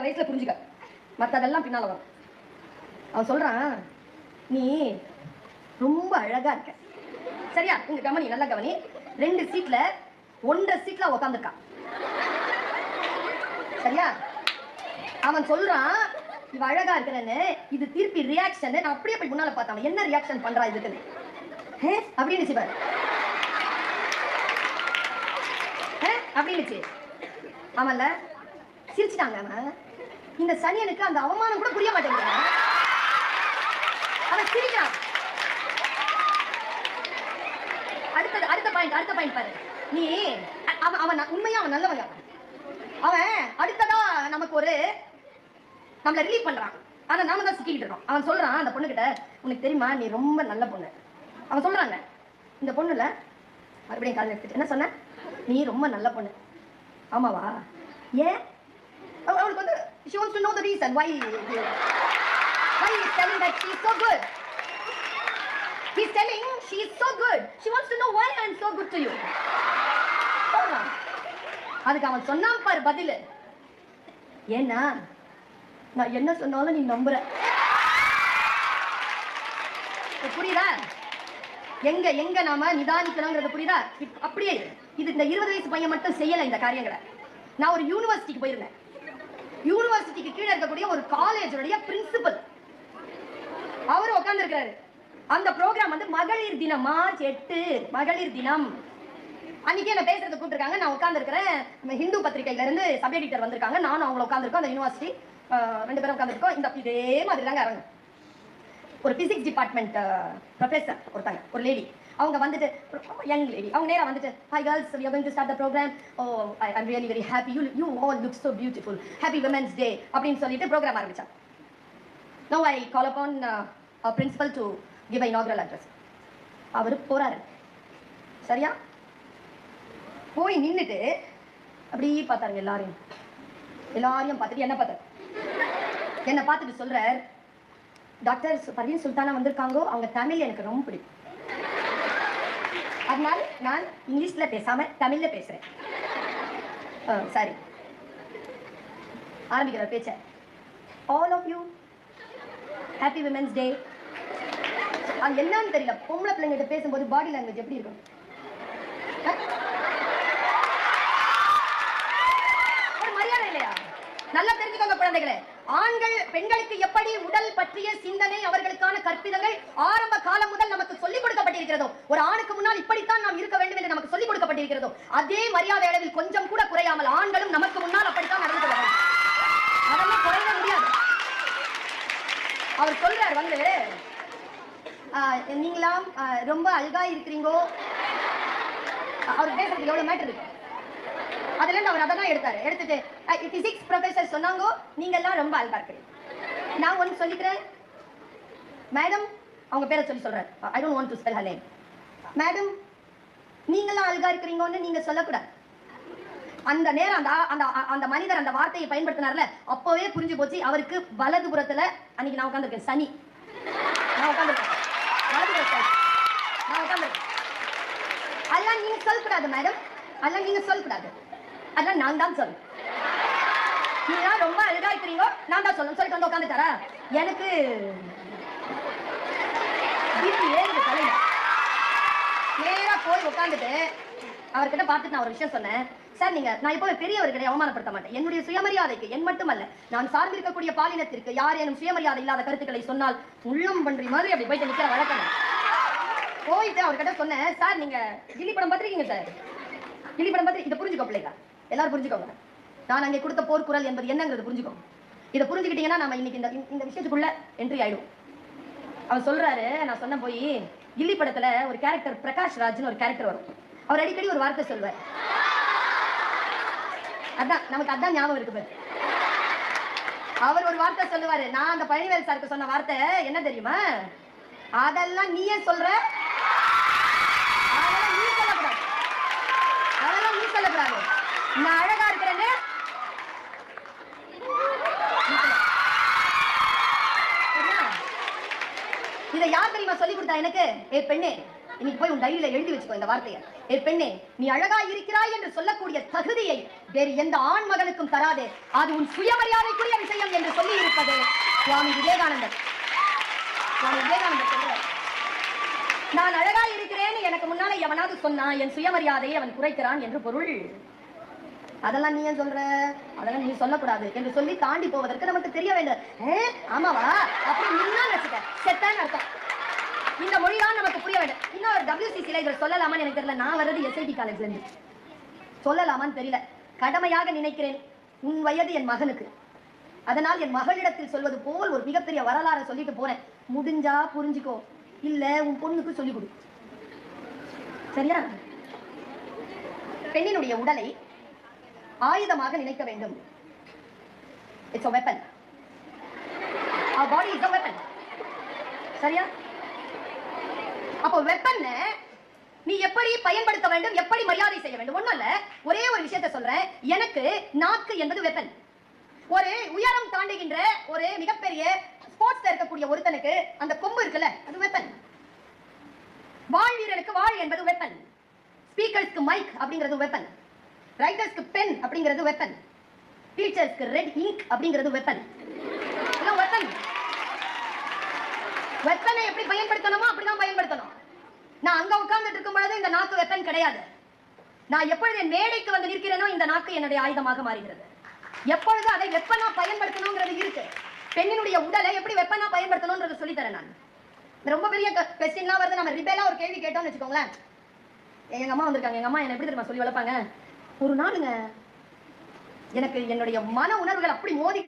இந்த வயசுல புரிஞ்சுக்க. மத்ததெல்லாம் பின்னால வரும். அவன் சொல்றான் நீ ரொம்ப அழகா இருக்க. சரியா? இங்க கவனி நல்லா கவனி. ரெண்டு சீட்ல ஒன்றரை சீட்ல உக்காந்துருக்கான். சரியா? அவன் சொல்றான் இவ அழகா இருக்கிறேன்னு இது திருப்பி ரியாக்ஷன் நான் அப்படியே போய் முன்னால பார்த்தவன் என்ன ரியாக்ஷன் பண்றா இதுக்குன்னு? ஹே? அப்படின்னு சிவர் அப்படின்னு அவன்ல சிரிச்சிட்டாங்க அவன். இந்த சனியனுக்கு அந்த அவமானம் கூட புரிய மாட்டேங்குது. அவன் சிரிக்கிறான் அடுத்தது அடுத்த பாயிண்ட் அடுத்த பாயிண்ட் பாரு. நீ அவன் அவன் உண்மையா அவன் நல்லவங்க அவன் அடுத்ததா நமக்கு ஒரு நம்மளை ரிலீவ் பண்றான். ஆனா நாம தான் சிக்கிக்கிட்டு இருக்கோம். அவன் சொல்றான் அந்த பொண்ணுகிட்ட உனக்கு தெரியுமா நீ ரொம்ப நல்ல பொண்ணு. அவன் சொல்றாங்க இந்த பொண்ணுல மறுபடியும் கால் எடுத்துட்டு என்ன சொன்ன? நீ ரொம்ப நல்ல பொண்ணு. ஆமாவா? ஏன்? அவனுக்கு அவளுக்கு வந்து she wants to know the reason why why he is telling that she's so good. He's telling she's so good. She wants to know why I'm so good to you. அதுக்கு அவன் சொன்னான் பாரு பதில். ஏன்னா நான் என்ன சொன்னாலும் நீ நம்புற. புரியுதா? எங்க எங்க நாம நிதானிக்கணுங்கிறது புரியுதா? அப்படியே இது இந்த இருபது வயசு பையன் மட்டும் செய்யல இந்த காரியங்களை. நான் ஒரு யூனிவர்சிட்டிக்கு போயிருந்தேன். யூனிவர்சிட்டிக்கு கீழே இருக்கக்கூடிய ஒரு காலேஜோடைய பிரின்சிபல் அவர் உட்கார்ந்து இருக்கிறாரு அந்த ப்ரோக்ராம் வந்து மகளிர் தினம் மார்ச் எட்டு மகளிர் தினம். அன்னைக்கு என்ன பேசுறது கூப்பிட்டுருக்காங்க. நான் உட்காந்துருக்கிறேன் ஹிந்து பத்திரிகையில இருந்து சப் எடிட்டர் வந்திருக்காங்க. நானும் அவங்க உட்காந்துருக்கோம் அந்த யூனிவர்சிட்டி ரெண்டு பேரும் உட்காந்துருக்கோம் இந்த இதே மாதிரி தாங்க இறங்க ஒரு பிசிக்ஸ் டிபார்ட்மெண்ட் ப்ரொஃபஸர் ஒருத்தங்க ஒரு லேடி அவங்க வந்துட்டு யங் லேடி அவங்க நேரா வந்துட்டு hi girls we are going to start the programme oh I I'm really very happy you you all look so beautiful happy women's day அப்படின்னு சொல்லிட்டு ப்ரோக்ராம் ஆரம்பிச்சாங்க no I call upon principal to give I inaugural address அவர் போறாரு. சரியா? போய் நின்னுட்டு அப்படியே பார்த்தாருங்க எல்லாரையும். எல்லாரையும் பார்த்துட்டு என்ன பார்த்தாரு? என்னை பார்த்துட்டு சொல்கிறார் டாக்டர் பர்வீன் சுல்தானா வந்திருக்காங்கோ? அவங்க தமிழ் எனக்கு ரொம்ப பிடிக்கும். அதனால நான் இங்கிலீஷ்ல பேசாம தமிழ்ல பேசுறேன். ஆ, சரி. ஆரம்பிக்கிற பேச்ச. All of you happy women's day அது என்னன்னு தெரியல. பொம்பளை பிள்ளைங்கிட்ட பேசும்போது பாடி லாங்குவேஜ் எப்படி இருக்கும்? ஒரு மரியாதை இல்லையா? நல்லா தெரிஞ்சுக்கோங்க குழந்தைகளே. ஆண்கள் பெண்களுக்கு எப்படி உடல் பற்றிய சிந்தனை அவர்களுக்கான கற்பிதங்கள் ஆரம்ப காலம் முதல் நமக்கு சொல்லிக் கொடுக்கப்பட்டிருக்கிறதோ ஒரு ஆணுக்கு முன்னால் இப்படித்தான் நாம் இருக்க வேண்டும் என்று நமக்கு சொல்லிக் கொடுக்கப்பட்டிருக்கிறதோ அதே மரியாதை அளவில் கொஞ்சம் கூட குறையாமல் ஆண்களும் நமக்கு முன்னால் அப்படித்தான் நடந்து கொள்ள வேண்டும். அதெல்லாம் குறைய முடியாது. அவர் சொல்றார் வந்து ஆஹ், நீங்களாம் ஆஹ், ரொம்ப அழகா இருக்கிறீங்கோ? அவர் பேசுறது எவ்வளவு மேட்டர் இருக்கு? அதுல இருந்து அவர் அதான் எடுத்தாரு. எடுத்துட்டு பிசிக்ஸ் ப்ரொஃபசர் சொன்னாங்க நீங்க எல்லாம் ரொம்ப அழகா இருக்கிறீங்க நான் ஒன்னு சொல்லிக்கிறேன். மேடம் அவங்க பேரை சொல்லி சொல்றாரு. I don't want to spell her name madam நீங்களாம் அழகா இருக்கிறீங்கன்னு நீங்க சொல்லக்கூடாது. அந்த நேரம் அந்த அந்த அந்த மனிதர் அந்த வார்த்தையை பயன்படுத்தினார்ல அப்போவே புரிஞ்சு போச்சு அவருக்கு வலது புறத்துல அன்னைக்கு நான் உட்காந்துருக்கேன் சனி. நான் உட்காந்துருக்கேன் நான் உட்காந்துருக்கேன் அதெல்லாம் நீங்க சொல்லக்கூடாது மேடம் அதெல்லாம் நீங்க சொல்லக்கூடாது. அதெல்லாம் நான் தான் சொல்லணும் நீங்க ரொம்ப அழகா இருக்கிறீங்க நான் தான் சொல்லணும். சொல்லிட்டு வந்து உட்காந்துட்டாரா? எனக்கு BP ஏறுது தலையில. நேரா போய் உட்காந்துட்டு அவர்கிட்ட பார்த்துட்டு நான் ஒரு விஷயம் சொன்னேன். சார் நீங்க நான் இப்போ பெரியவர்களை அவமானப்படுத்த மாட்டேன். என்னுடைய சுயமரியாதைக்கு என் மட்டுமல்ல நான் சார்ந்திருக்கக்கூடிய பாலினத்திற்கு யார் ஏனும் சுயமரியாதை இல்லாத கருத்துக்களை சொன்னால் உள்ளம் பன்றி மாதிரி அப்படி போயிட்டு நிக்கிற வழக்கம். போயிட்டு அவர்கிட்ட சொன்னேன் சார் நீங்க கில்லி படம் பார்த்துருக்கீங்க சார்? கில்லி படம் பார்த்து இதை புரிஞ்சுக்கோ பிள்ளைங்க எல்லாரும் புரிஞ்சுக்கோங்க. நான் அங்கே கொடுத்த போர்க்குரல் என்பது என்னங்கிறது புரிஞ்சுக்கோங்க. இதை புரிஞ்சுக்கிட்டீங்கன்னா நம்ம இன்னைக்கு இந்த இந்த விஷயத்துக்குள்ள என்ட்ரி ஆயிடும் அவர் சொல்றாரு நான் சொன்ன போய் கில்லி படத்துல ஒரு கேரக்டர் பிரகாஷ் ராஜ்னு ஒரு கேரக்டர் வரும். அவர் அடிக்கடி ஒரு வார்த்தை சொல்வார். அதான் நமக்கு அதான் ஞாபகம் இருக்கு அவர் ஒரு வார்த்தை சொல்லுவாரு. நான் அந்த பழனிவேல் சாருக்கு சொன்ன வார்த்தை என்ன தெரியுமா? அதெல்லாம் நீயே சொல்ற அதெல்லாம் நீ சொல்லக்கூடாது அதெல்லாம் நீ சொல்லக்கூடாது நான் அழகா இருக்கிறேன்னு இதை யார் தெரியுமா சொல்லி கொடுத்தா எனக்கு? ஏ பெண்ணே இன்னைக்கு போய் உன் டைரியில எழுதி வச்சுக்கோ இந்த வார்த்தையை. ஏ பெண்ணே நீ அழகா இருக்கிறாய் என்று சொல்லக்கூடிய தகுதியை வேறு எந்த ஆண் மகனுக்கும் தராதே. அது உன் சுயமரியாதைக்குரிய விஷயம் என்று சொல்லி இருப்பது சுவாமி விவேகானந்தர். சுவாமி விவேகானந்தர் சொல்றார். நான் அழகா இருக்கிறேன்னு எனக்கு முன்னால எவனாவது சொன்னான் என் சுயமரியாதையை அவன் குறைக்கிறான் என்று பொருள். அதெல்லாம் நீ ஏன் சொல்ற? அதெல்லாம் நீ சொல்லக்கூடாது என்று சொல்லி தாண்டி போவதற்கு நமக்கு தெரிய வேண்டும். ஆமாவா? அப்படி நின்னா நினைச்சுக்க செத்தான்னு அர்த்தம். இந்த மொழிதான் நமக்கு புரிய வேண்டும். இன்னொரு டபிள்யூசிசில இதை சொல்லலாமான்னு எனக்கு தெரியல. நான் வர்றது எஸ்ஐடி காலேஜ்ல இருந்து. சொல்லலாமான்னு தெரியல. கடமையாக நினைக்கிறேன். உன் வயது என் மகனுக்கு. அதனால் என் மகளிடத்தில் சொல்வது போல் ஒரு மிகப்பெரிய வரலாறை சொல்லிட்டு போறேன். முடிஞ்சா புரிஞ்சுக்கோ. இல்ல உன் பொண்ணுக்கு சொல்லிக் கொடு. சரியா? பெண்ணினுடைய உடலை ஆயுதமாக நினைக்க வேண்டும். It's a weapon our body is a weapon சரியா? அப்போ வெப்பன் நீ எப்படி பயன்படுத்த வேண்டும் எப்படி மரியாதை செய்ய வேண்டும்? ஒண்ணும் இல்ல. ஒரே ஒரு விஷயத்தை சொல்றேன். எனக்கு நாக்கு என்பது வெப்பன் ஒரு உயரம் தாண்டுகின்ற ஒரு மிகப்பெரிய ஸ்போர்ட்ஸ்ல இருக்கக்கூடிய ஒருத்தனுக்கு அந்த கொம்பு இருக்குல்ல அது வெப்பன் வாழ் வீரனுக்கு வாழ் என்பது வெப்பன் ஸ்பீக்கர்ஸ்க்கு மைக் அப்படிங்கிறது வெப்பன் ரைட்டர்ஸ்க்கு பென் அப்படிங்கிறது வெப்பன் டீச்சர்ஸ்க்கு ரெட் இங்க் அப்படிங்கிறது வெப்பன் வெப்பன் வெப்பனை எப்படி பயன்படுத்தணுமோ அப்படிதான் பயன்படுத்தணும். நான் அங்க உட்கார்ந்துட்டு இருக்கும் பொழுது இந்த நாக்கு வெப்பன் கிடையாது. நான் எப்பொழுது என் மேடைக்கு வந்து நிற்கிறேனோ இந்த நாக்கு என்னுடைய ஆயுதமாக மாறுகிறது. எப்பொழுது அதை வெப்பனா பயன்படுத்தணுங்கிறது இருக்கு. பெண்ணினுடைய உடலை எப்படி வெப்பனா பயன்படுத்தணும்ன்றது சொல்லி தரேன் நான் ரொம்ப பெரிய கொஸ்டின்லாம் வருது. நம்ம ரிபேலா ஒரு கேள்வி கேட்டோம்னு வச்சுக்கோங்களேன். எங்க அம்மா வந்திருக்காங்க. எங்க அம்மா என்ன எப்படி தெரியுமா சொல்லி வளர்ப்பாங்க? ஒரு நாளுங்க. எனக்கு என்னுடைய மன உணர்வுகள் அப்படி மோதி